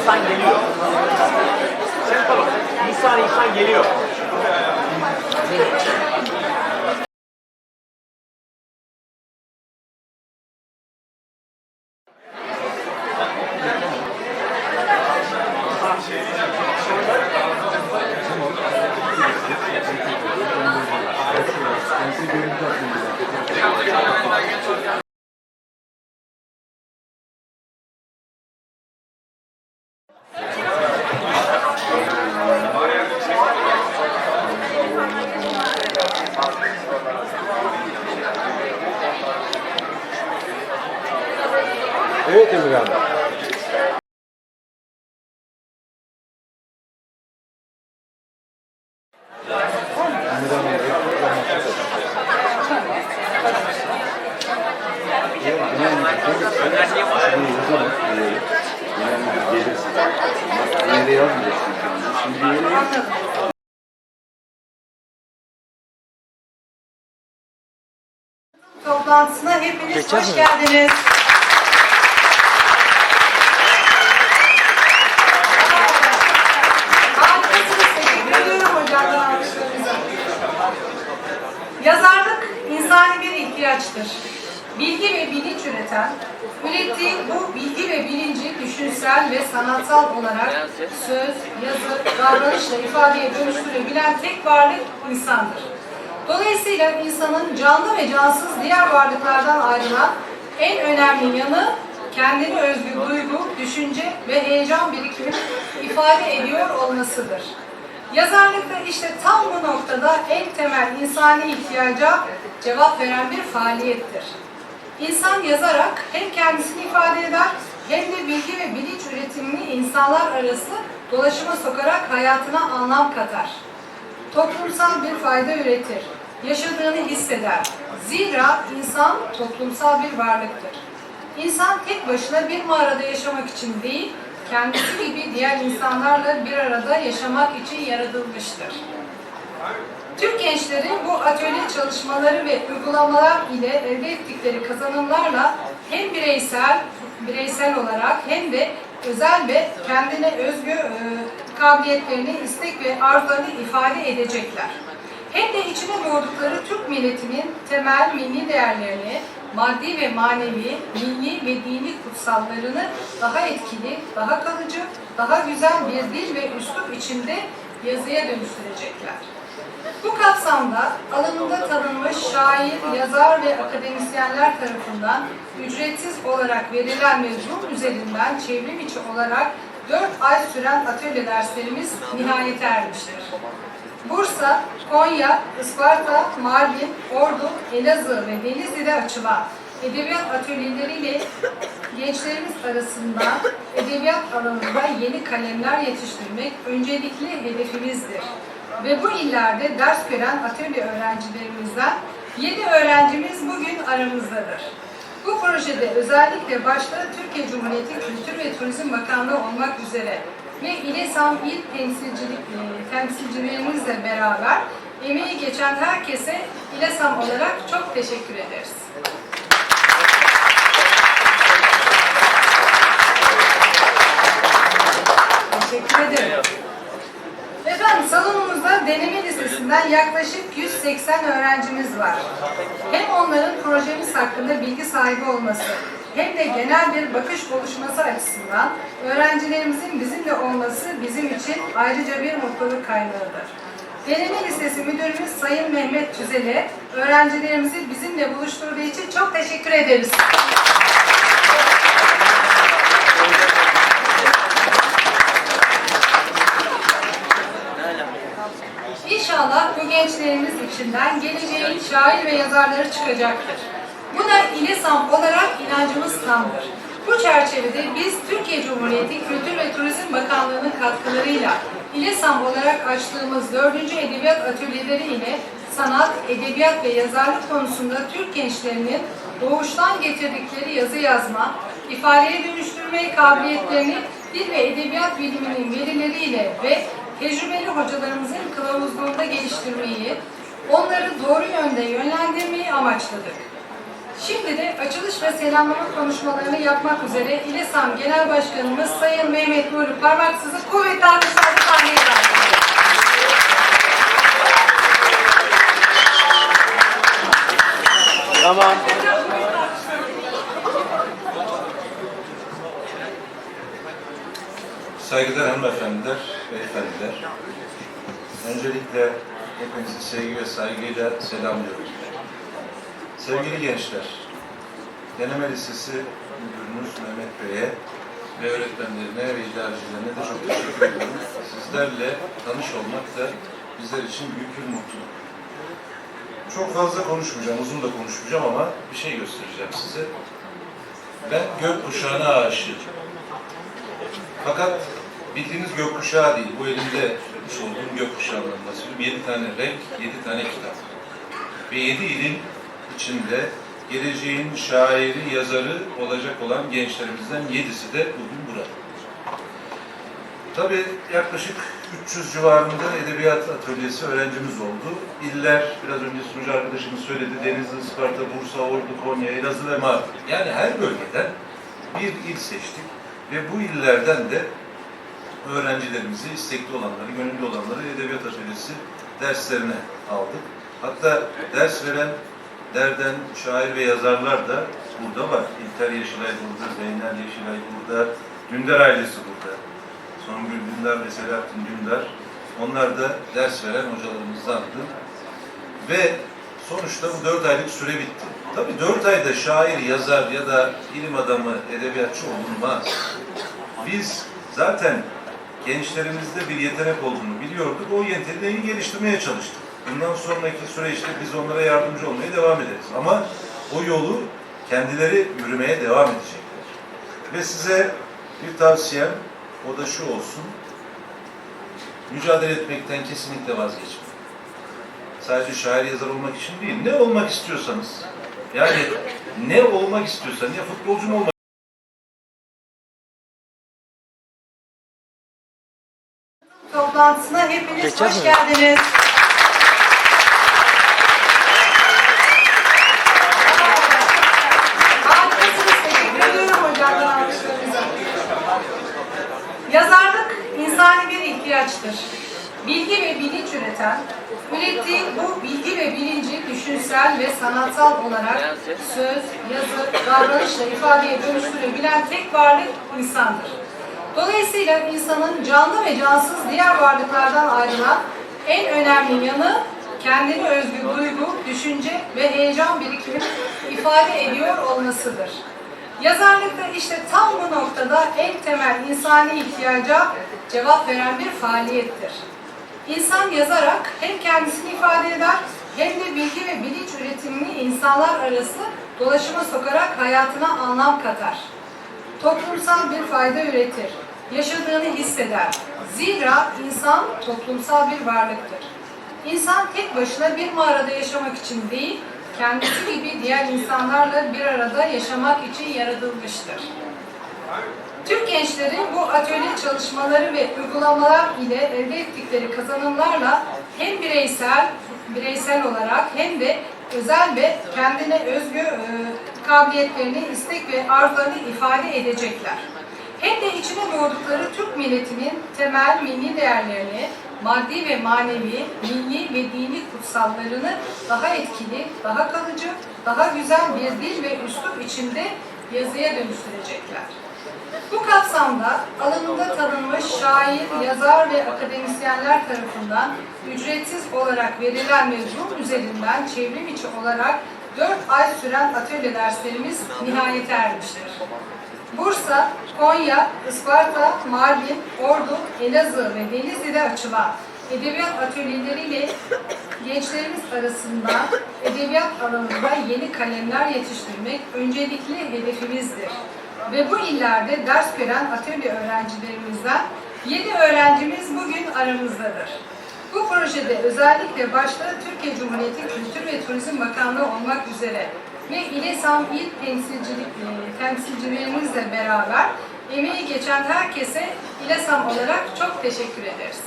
insan geliyor. İnsan insan geliyor. Evet Şimdi toplantısına hepiniz hoş geldiniz. Teşekkür ediyorum hocamdan alkışlarınıza. Yazarlık insani bir ihtiyaçtır. Bilgi ve bilinç üreten, ürettiği bu bilgi ve bilinci düşünsel ve sanatsal olarak söz, yazı, davranışla ifadeye dönüştürebilen tek varlık insandır. Dolayısıyla insanın canlı ve cansız diğer varlıklardan ayrılan en önemli yanı kendine özgü duygu, düşünce ve heyecan birikimini ifade ediyor olmasıdır. Yazarlık da işte tam bu noktada en temel insani ihtiyaca cevap veren bir faaliyettir. İnsan yazarak hem kendisini ifade eder hem de bilgi ve bilinç üretimini insanlar arası dolaşıma sokarak hayatına anlam katar toplumsal bir fayda üretir. Yaşadığını hisseder. Zira insan toplumsal bir varlıktır. İnsan tek başına bir mağarada yaşamak için değil, kendisi gibi diğer insanlarla bir arada yaşamak için yaratılmıştır. Türk gençleri bu atölye çalışmaları ve uygulamalar ile elde ettikleri kazanımlarla hem bireysel bireysel olarak hem de özel ve kendine özgü e, kabiliyetlerini, istek ve arzularını ifade edecekler. Hem de içine doğdukları Türk milletinin temel milli değerlerini, maddi ve manevi, milli ve dini kutsallarını daha etkili, daha kalıcı, daha güzel bir dil ve üslup içinde yazıya dönüştürecekler. Bu kapsamda alanında tanınmış şair, yazar ve akademisyenler tarafından ücretsiz olarak verilen ve Zoom üzerinden çevrim içi olarak 4 ay süren atölye derslerimiz nihayete ermiştir. Bursa, Konya, Isparta, Mardin, Ordu, Elazığ ve Denizli'de açılan edebiyat atölyeleriyle gençlerimiz arasında edebiyat alanında yeni kalemler yetiştirmek öncelikli hedefimizdir. Ve bu illerde ders gören atölye öğrencilerimizden 7 öğrencimiz bugün aramızdadır. Bu projede özellikle başta Türkiye Cumhuriyeti Kültür ve Turizm Bakanlığı olmak üzere ve İLESAM il temsilcilik, e, temsilcilerimizle beraber emeği geçen herkese İLESAM olarak çok teşekkür ederiz. Teşekkür ederim. Salonumuzda deneme listesinden yaklaşık 180 öğrencimiz var. Hem onların projemiz hakkında bilgi sahibi olması hem de genel bir bakış oluşması açısından öğrencilerimizin bizimle olması bizim için ayrıca bir mutluluk kaynağıdır. Deneme Listesi Müdürümüz Sayın Mehmet Tüzel'e öğrencilerimizi bizimle buluşturduğu için çok teşekkür ederiz. İnşallah bu gençlerimiz içinden geleceğin şair ve yazarları çıkacaktır. Buna İLESAM olarak inancımız tamdır. Bu çerçevede biz Türkiye Cumhuriyeti Kültür ve Turizm Bakanlığı'nın katkılarıyla İLESAM olarak açtığımız 4. Edebiyat Atölyeleri ile sanat, edebiyat ve yazarlık konusunda Türk gençlerinin doğuştan getirdikleri yazı yazma, ifadeye dönüştürme kabiliyetlerini dil ve edebiyat biliminin verileriyle ve tecrübeli hocalarımızın kılavuzluğunda geliştirmeyi, onları doğru yönde yönlendirmeyi amaçladık. Şimdi de açılış ve selamlama konuşmalarını yapmak üzere İLESAM Genel Başkanımız Sayın Mehmet Nuri Parmaksız'ı kuvvetli alkışlarla sahneye davet. Tamam. Saygıdeğer hanımefendiler, beyefendiler. Öncelikle hepinizi sevgi ve saygıyla selamlıyorum. Sevgili gençler, Deneme Lisesi Müdürünüz Mehmet Bey'e ve öğretmenlerine ve idarecilerine de çok teşekkür ediyorum. Sizlerle tanış olmak da bizler için büyük bir mutluluk. Çok fazla konuşmayacağım, uzun da konuşmayacağım ama bir şey göstereceğim size. Ben gökkuşağına aşığım. Fakat bildiğiniz gökkuşağı değil. Bu elimde tutmuş olduğum gökkuşağından bahsediyorum. Yedi tane renk, yedi tane kitap. Ve yedi ilin içinde geleceğin şairi, yazarı olacak olan gençlerimizden yedisi de bugün burada. Tabii yaklaşık 300 civarında edebiyat atölyesi öğrencimiz oldu. İller, biraz önce sunucu arkadaşımız söyledi, Denizli, Isparta, Bursa, Ordu, Konya, Elazığ ve Mardin. Yani her bölgeden bir il seçtik ve bu illerden de öğrencilerimizi, istekli olanları, gönüllü olanları edebiyat atölyesi derslerine aldık. Hatta ders veren derden şair ve yazarlar da burada var. İlter Yeşilay burada, Zeynel Yeşilay burada, Dündar ailesi burada. Songül Dündar ve Selahattin Dündar. Onlar da ders veren hocalarımızdandı. Ve sonuçta bu dört aylık süre bitti. Tabii dört ayda şair, yazar ya da ilim adamı, edebiyatçı olunmaz. Biz zaten gençlerimizde bir yetenek olduğunu biliyorduk. O yeteneği geliştirmeye çalıştık. Bundan sonraki süreçte biz onlara yardımcı olmaya devam ederiz. Ama o yolu kendileri yürümeye devam edecekler. Ve size bir tavsiyem, o da şu olsun. Mücadele etmekten kesinlikle vazgeçmeyin. Sadece şair yazar olmak için değil, ne olmak istiyorsanız. Yani ne olmak istiyorsan, ya futbolcu mu olmak Toplantısına hepiniz Geçer hoş mi? geldiniz. Yazarlık insani bir ihtiyaçtır. Bilgi ve bilinç üreten, ürettiği bu bilgi ve bilinci düşünsel ve sanatsal olarak söz, yazı, davranışla ifadeye dönüştürebilen tek varlık insandır. Dolayısıyla insanın canlı ve cansız diğer varlıklardan ayrılan en önemli yanı kendine özgü duygu, düşünce ve heyecan birikimini ifade ediyor olmasıdır. Yazarlıkta işte tam bu noktada en temel insani ihtiyaca cevap veren bir faaliyettir. İnsan yazarak hem kendisini ifade eder hem de bilgi ve bilinç üretimini insanlar arası dolaşıma sokarak hayatına anlam katar toplumsal bir fayda üretir. Yaşadığını hisseder. Zira insan toplumsal bir varlıktır. İnsan tek başına bir mağarada yaşamak için değil, kendisi gibi diğer insanlarla bir arada yaşamak için yaratılmıştır. Türk gençleri bu atölye çalışmaları ve uygulamalar ile elde ettikleri kazanımlarla hem bireysel bireysel olarak hem de özel ve kendine özgü e, kabiliyetlerini, istek ve arzularını ifade edecekler. Hem de içine doğdukları Türk milletinin temel milli değerlerini, maddi ve manevi, milli ve dini kutsallarını daha etkili, daha kalıcı, daha güzel bir dil ve üslup içinde yazıya dönüştürecekler. Bu kapsamda alanında tanınmış şair, yazar ve akademisyenler tarafından ücretsiz olarak verilen ve Zoom üzerinden çevrim içi olarak 4 ay süren atölye derslerimiz nihayete ermiştir. Bursa, Konya, Isparta, Mardin, Ordu, Elazığ ve Denizli'de açılan edebiyat atölyeleriyle gençlerimiz arasında edebiyat alanında yeni kalemler yetiştirmek öncelikli hedefimizdir. Ve bu illerde ders gören atölye öğrencilerimizden 7 öğrencimiz bugün aramızdadır. Bu projede özellikle başta Türkiye Cumhuriyeti Kültür ve Turizm Bakanlığı olmak üzere ve İLESAM İl temsilcilik, e, temsilcilerimizle beraber emeği geçen herkese İLESAM olarak çok teşekkür ederiz.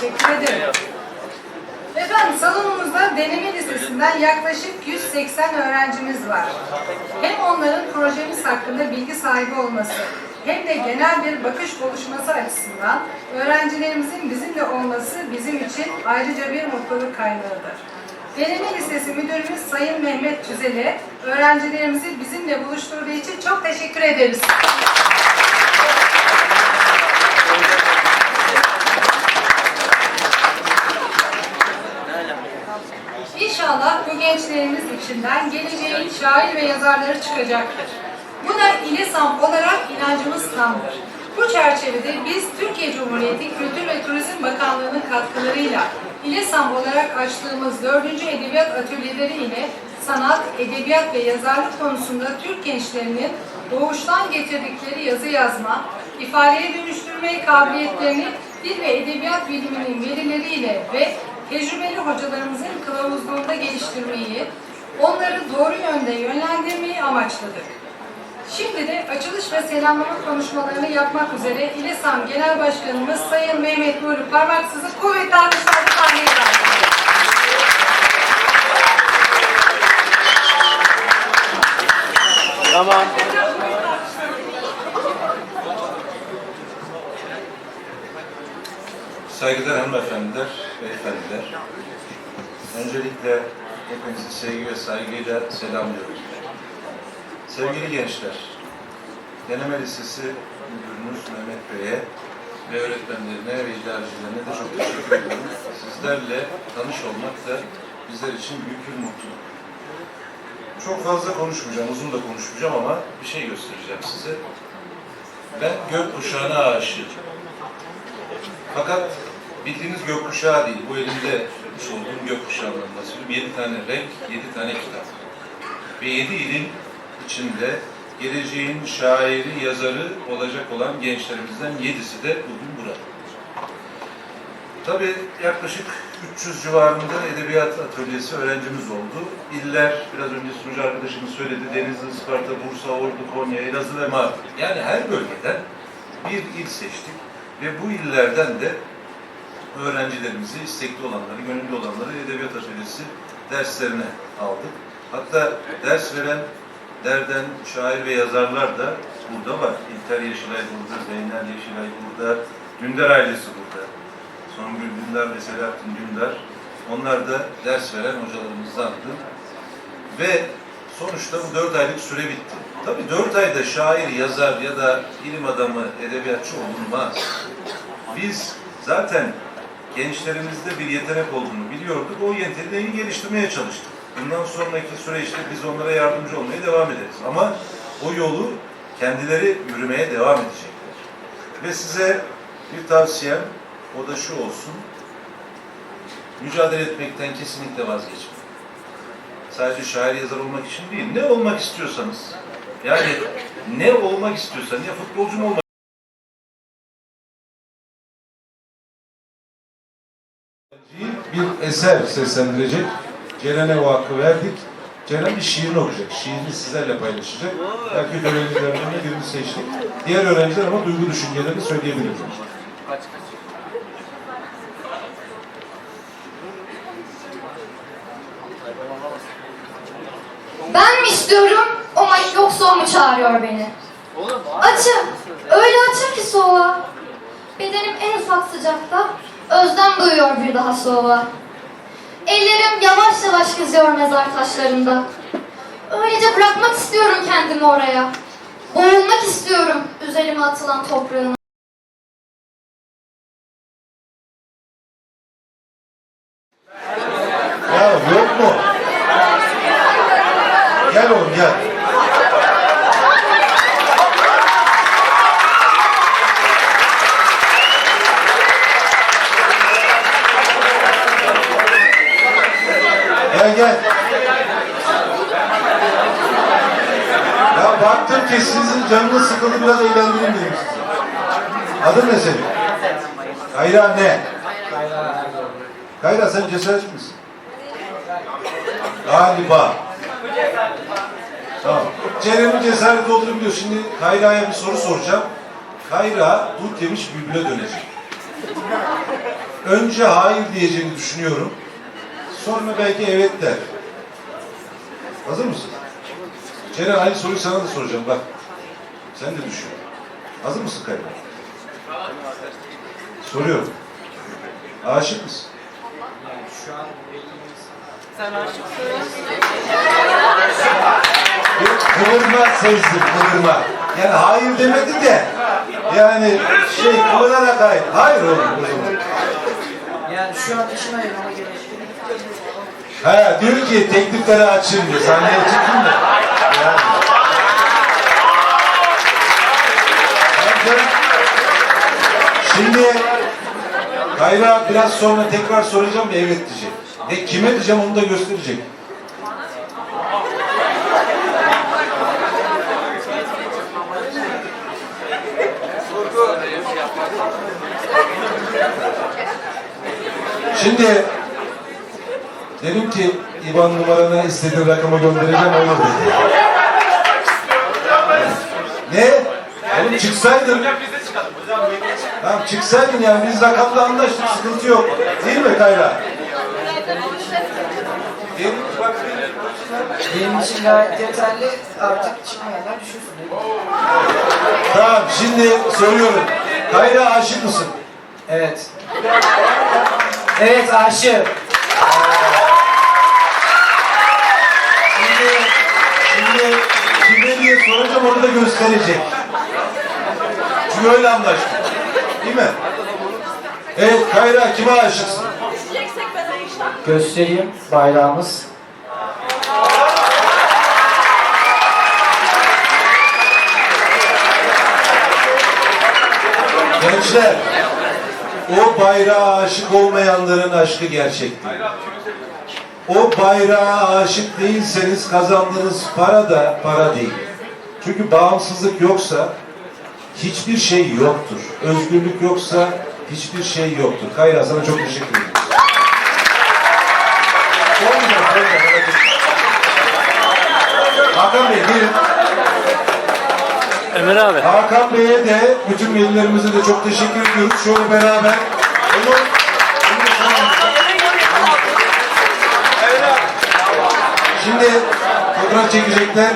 Teşekkür ederim. Efendim salonumuzda deneme lisesinden yaklaşık 180 öğrencimiz var. Hem onların projemiz hakkında bilgi sahibi olması hem de genel bir bakış oluşması açısından öğrencilerimizin bizimle olması bizim için ayrıca bir mutluluk kaynağıdır. Deneme Lisesi Müdürümüz Sayın Mehmet Tüzel'e öğrencilerimizi bizimle buluşturduğu için çok teşekkür ederiz. İnşallah bu gençlerimiz içinden geleceğin şair ve yazarları çıkacaktır. Buna İLESAM olarak inancımız tamdır. Bu çerçevede biz Türkiye Cumhuriyeti Kültür ve Turizm Bakanlığı'nın katkılarıyla İLESAM olarak açtığımız 4. Edebiyat Atölyeleri ile sanat, edebiyat ve yazarlık konusunda Türk gençlerinin doğuştan getirdikleri yazı yazma, ifadeye dönüştürme kabiliyetlerini dil ve edebiyat biliminin verileriyle ve tecrübeli hocalarımızın kılavuzluğunda geliştirmeyi, onları doğru yönde yönlendirmeyi amaçladık. Şimdi de açılış ve selamlama konuşmalarını yapmak üzere İLESAM Genel Başkanımız Sayın Mehmet Nuri Parmaksız'ı kuvvetli alkışlarla sahneye davet. Tamam. Saygıdeğer hanımefendiler, beyefendiler. Öncelikle hepinizi sevgi ve saygıyla selamlıyorum. Sevgili gençler, Deneme Lisesi Müdürünüz Mehmet Bey'e ve öğretmenlerine ve idarecilerine de çok teşekkür ediyorum. Sizlerle tanış olmak da bizler için büyük bir mutluluk. Çok fazla konuşmayacağım, uzun da konuşmayacağım ama bir şey göstereceğim size. Ben gökkuşağına aşığım. Fakat bildiğiniz gökkuşağı değil. Bu elimde tutmuş olduğum gökkuşağından bahsediyorum. Yedi tane renk, yedi tane kitap. Ve yedi ilin içinde geleceğin şairi, yazarı olacak olan gençlerimizden yedisi de bugün burada. Tabii yaklaşık 300 civarında edebiyat atölyesi öğrencimiz oldu. İller, biraz önce sunucu arkadaşımız söyledi, Denizli, Isparta, Bursa, Ordu, Konya, Elazığ ve Mardin. Yani her bölgeden bir il seçtik ve bu illerden de öğrencilerimizi, istekli olanları, gönüllü olanları edebiyat atölyesi derslerine aldık. Hatta ders veren derden şair ve yazarlar da burada var. İlter Yeşilay burada, Zeynel Yeşilay burada, Dündar ailesi burada. Songül Dündar ve Selahattin Dündar. Onlar da ders veren hocalarımızdandı. Ve sonuçta bu dört aylık süre bitti. Tabii dört ayda şair, yazar ya da ilim adamı, edebiyatçı olunmaz. Biz zaten gençlerimizde bir yetenek olduğunu biliyorduk. O yeteneği geliştirmeye çalıştık. Bundan sonraki süreçte biz onlara yardımcı olmaya devam ederiz. Ama o yolu kendileri yürümeye devam edecekler. Ve size bir tavsiyem, o da şu olsun. Mücadele etmekten kesinlikle vazgeçmeyin. Sadece şair yazar olmak için değil, ne olmak istiyorsanız, yani ne olmak istiyorsan, ya futbolcu mu olmak bir eser seslendirecek. Ceren'e o hakkı verdik. Ceren bir şiirini okuyacak. Şiirini sizlerle paylaşacak. Belki öğrencilerden birini seçtik. Diğer öğrenciler ama duygu düşüncelerini söyleyebilirler. Ben mi istiyorum, o mu yoksa o mu çağırıyor beni? Açım, öyle açım ki soğuğa. Bedenim en ufak sıcakta, özlem duyuyor bir daha soğuğa. Ellerim yavaş yavaş geziyor mezar taşlarında. Öylece bırakmak istiyorum kendimi oraya. Boğulmak istiyorum üzerime atılan toprağın. Ya yok mu? Gel oğlum gel. Gel gel. Ya baktım ki sizin canınız sıkıldı biraz eğlendireyim dedim size. Adın ne senin? Kayra ne? Kayra sen cesaretli misin? Galiba. Tamam. Ceren'in cesareti olduğunu biliyor. Şimdi Kayra'ya bir soru soracağım. Kayra dut yemiş bülbüle dönecek. Önce hayır diyeceğini düşünüyorum. Sonra belki evet der. Hazır mısın? Ceren aynı soruyu sana da soracağım bak. Sen de düşün. Hazır mısın Kayra? Soruyorum. Aşık mısın? Bir kıvırma sezdim, kıvırma. Yani hayır demedi de, yani şey kıvırarak hayır. Hayır oğlum o zaman. Yani şu an işin ayırmama gerek yok. Ha diyor ki teklifleri açayım diyor. Sahneye çıktım da. Yani. Şimdi Kayra biraz sonra tekrar soracağım ve evet diyecek. Ve kime diyeceğim onu da gösterecek. Şimdi dedim ki İvan numarana istediğin rakamı göndereceğim olur dedi. Ne? Oğlum çıksaydın. Tamam çıksaydın yani biz rakamla anlaştık sıkıntı yok. Değil mi Kayra? Değil mi? Bak, Benim için gayet yeterli. Artık çıkmayanlar düşünsün. Tamam şimdi soruyorum. Kayra aşık mısın? Evet. Evet aşığım. Şimdi, şimdi kime diye soracağım onu da gösterecek. Çünkü öyle anlaştık. Değil mi? Evet Kayra kime aşıksın? Göstereyim bayrağımız. Gençler, o bayrağa aşık olmayanların aşkı gerçektir. O bayrağa aşık değilseniz kazandığınız para da para değil. Çünkü bağımsızlık yoksa hiçbir şey yoktur. Özgürlük yoksa hiçbir şey yoktur. Kayra sana çok teşekkür ederim. Hakan Bey, buyurun. Ömer abi. Hakan Bey'e de bütün velilerimize de çok teşekkür ediyoruz. Şöyle beraber onu, onu Şimdi fotoğraf çekecekler.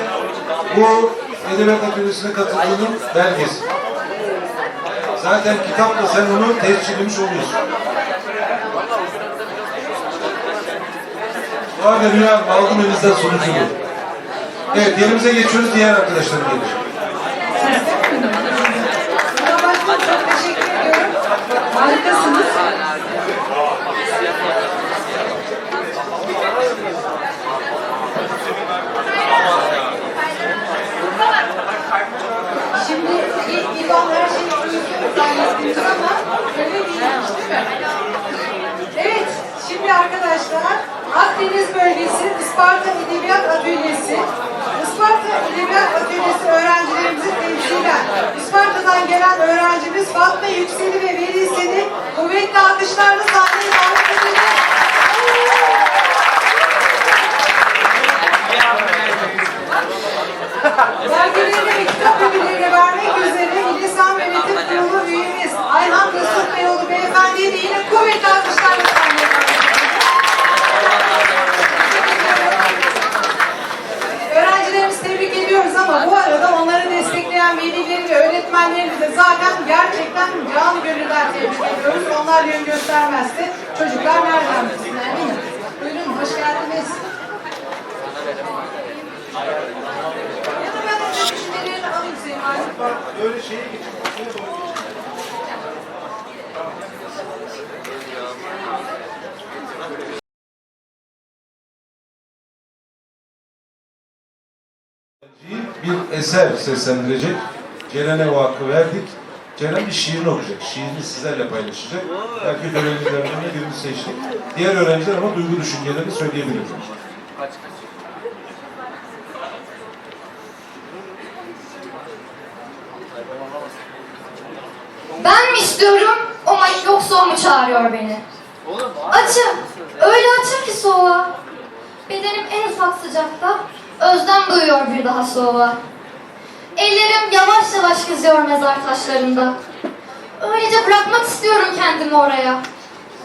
Bu Edebiyat Atölyesi'ne katıldığının belgesi. Zaten kitapla sen onu tescillemiş oluyorsun. Bu arada Hanım, aldım elinizden sonucu bu. Evet yerimize geçiyoruz diğer arkadaşlarım gelecek. Buna baştan çok teşekkür ediyorum. Harikasınız. Şimdi ilk İvan her şeyi çözüyoruz zannettiniz ama öyle Evet, şimdi arkadaşlar Akdeniz bölgesi Isparta Edebiyat Atölyesi Isparta Edebiyat Atölyesi öğrencilerimizi temsilen Isparta'dan gelen öğrencimiz Fatma Yükseli ve velisini kuvvetli alkışlarla sahneye davet ediyoruz. Belgelerini ve kitap ödüllerini vermek üzere İlisan Yönetim Kurulu üyemiz Ayhan Mesut Beyoğlu Beyefendi'yi de yine kuvvetli alkışlarla sahneye davet ediyoruz. Öğrencilerimizi tebrik ediyoruz ama bu arada onları destekleyen velileri ve öğretmenlerimizi de zaten gerçekten canı gönülden tebrik ediyoruz. Onlar yön göstermezse çocuklar nereden bilsinler değil mi? Buyurun, hoş geldiniz. Ya da ben önce düşüncelerini alayım senin artık. Böyle şeye geçin. Bir eser seslendirecek. Ceren'e o hakkı verdik. Ceren bir şiirini okuyacak. Şiirini sizlerle paylaşacak. Erkek öğrencilerden de birini seçtik. Diğer öğrenciler ama duygu düşüncelerini söyleyebilirler. Ben mi istiyorum, o mu yoksa o mu çağırıyor beni? Açım, öyle açım ki soğuğa. Bedenim en ufak sıcakta, Özlem duyuyor bir daha soğuğa. Ellerim yavaş yavaş kızıyor mezar taşlarında. Öylece bırakmak istiyorum kendimi oraya.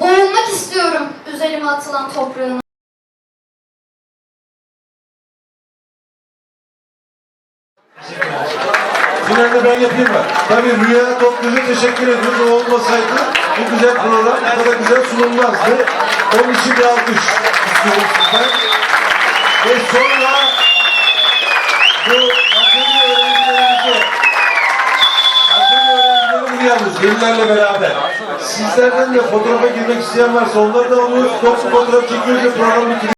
Boğulmak istiyorum üzerime atılan toprağın. Finalde ben yapayım mı? Tabii Rüya Topluca teşekkür ediyoruz. O olmasaydı bu güzel program bu kadar güzel sunulmazdı. Onun için bir alkış istiyoruz sizden. Ve sonra bu atölye öğrencilerimize atölye öğrencileri buraya alıyoruz. Velilerle beraber. Sizlerden de fotoğrafa girmek isteyen varsa onlar da alıyoruz. Toplu fotoğraf çekiyoruz ve programı bitiriyoruz.